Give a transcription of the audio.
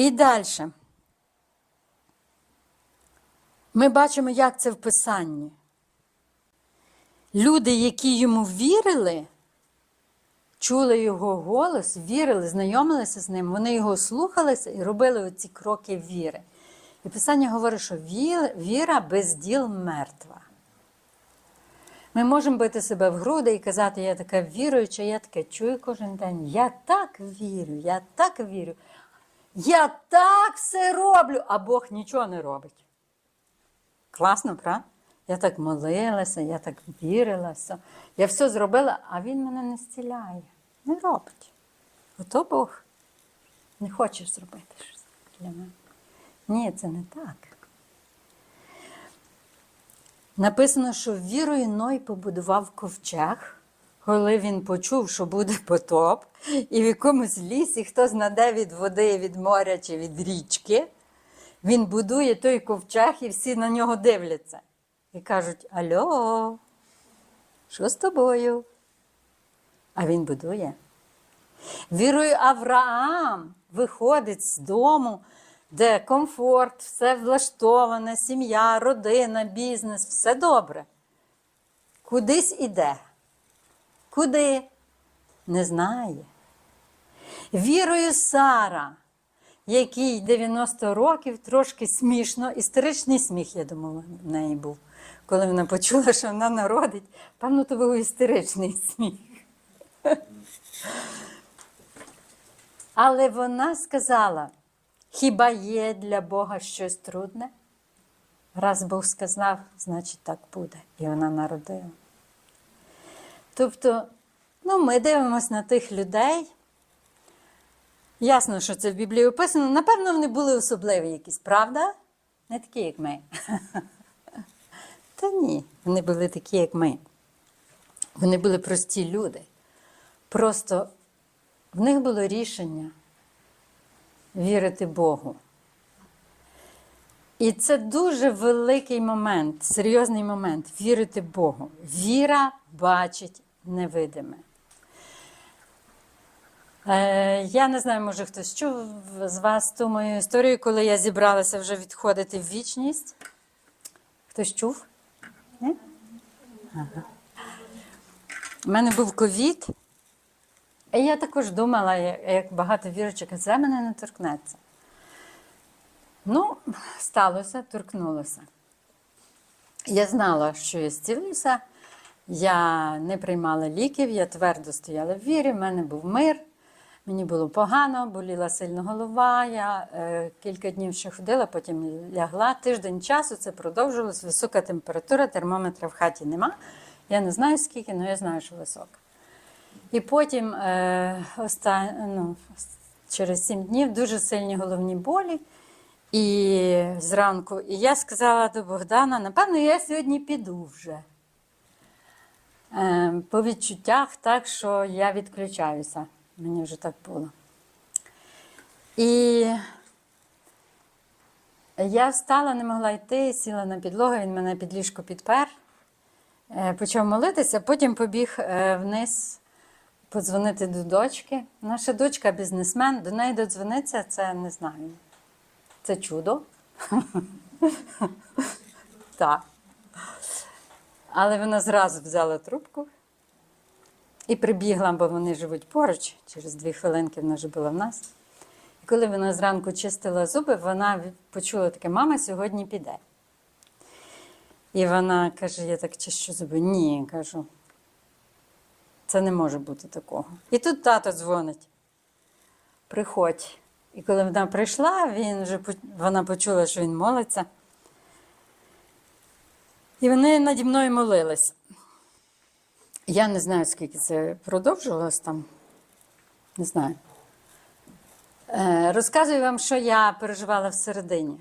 І далі. Ми бачимо, як це в Писанні. Люди, які йому вірили, чули його голос, вірили, знайомилися з ним, вони його слухалися і робили оці кроки віри. І Писання говорить, що віра без діл мертва. Ми можемо бити себе в груди і казати, я така віруюча, я таке чую кожен день. Я так вірю, я так вірю. Я так все роблю, а Бог нічого не робить. Класно, правда? Я так молилася, я так вірила, все. я все зробила, а він мене не зціляє. Не робить. Ото Бог не хоче зробити щось для мене. Ні, це не так. Написано, що вірою Ной побудував ковчег, коли він почув, що буде потоп, і в якомусь лісі хто знаде від води, від моря чи від річки, він будує той ковчег, і всі на нього дивляться. І кажуть: Альо, що з тобою? А він будує. Вірою Авраам виходить з дому, де комфорт, все влаштоване, сім'я, родина, бізнес, все добре. Кудись іде. Куди? Не знає. Вірою Сара, якій 90 років, трошки смішно, істеричний сміх, я думала, в неї був. Коли вона почула, що вона народить, певно, то був істеричний сміх. Але вона сказала: хіба є для Бога щось трудне? Раз Бог сказав, значить так буде. І вона народила. Тобто, ну, ми дивимося на тих людей. Ясно, що це в Біблії описано. Напевно, вони були особливі якісь, правда? Не такі, як ми. Та ні, вони були такі, як ми. Вони були прості люди. Просто в них було рішення вірити Богу. І це дуже великий момент, серйозний момент вірити Богу. Віра бачить невидиме. Е, я не знаю, може хтось чув з вас ту мою історію, коли я зібралася вже відходити в вічність. Хтось чув? Ні? Ага. У мене був ковід. І я також думала, як багато віручих, це мене не торкнеться. Ну, сталося, торкнулося. Я знала, що я зцілюся, я не приймала ліків, я твердо стояла в вірі, в мене був мир, мені було погано, боліла сильно голова. Я е, кілька днів ще ходила, потім лягла. Тиждень часу це продовжувалось, висока температура, термометра в хаті нема. Я не знаю скільки, але я знаю, що висока. І потім е, оста... ну, через сім днів дуже сильні головні болі. І зранку. І я сказала до Богдана, напевно, я сьогодні піду вже. Е, по відчуттях так, що я відключаюся. Мені вже так було. І я встала, не могла йти, сіла на підлогу, він мене під ліжко підпер, е, почав молитися, потім побіг е, вниз подзвонити до дочки. Наша дочка бізнесмен, до неї додзвониться, це не знаю. Це чудо. Так. Але вона зразу взяла трубку і прибігла, бо вони живуть поруч. Через дві хвилинки вона вже була в нас. І коли вона зранку чистила зуби, вона почула таке, мама сьогодні піде. І вона каже: я так чищу зуби. Ні, кажу. Це не може бути такого. І тут тато дзвонить. Приходь. І коли вона прийшла, він вже, вона почула, що він молиться. І вони наді мною молились. Я не знаю, скільки це продовжувалось там. Не знаю. Е, розказую вам, що я переживала всередині.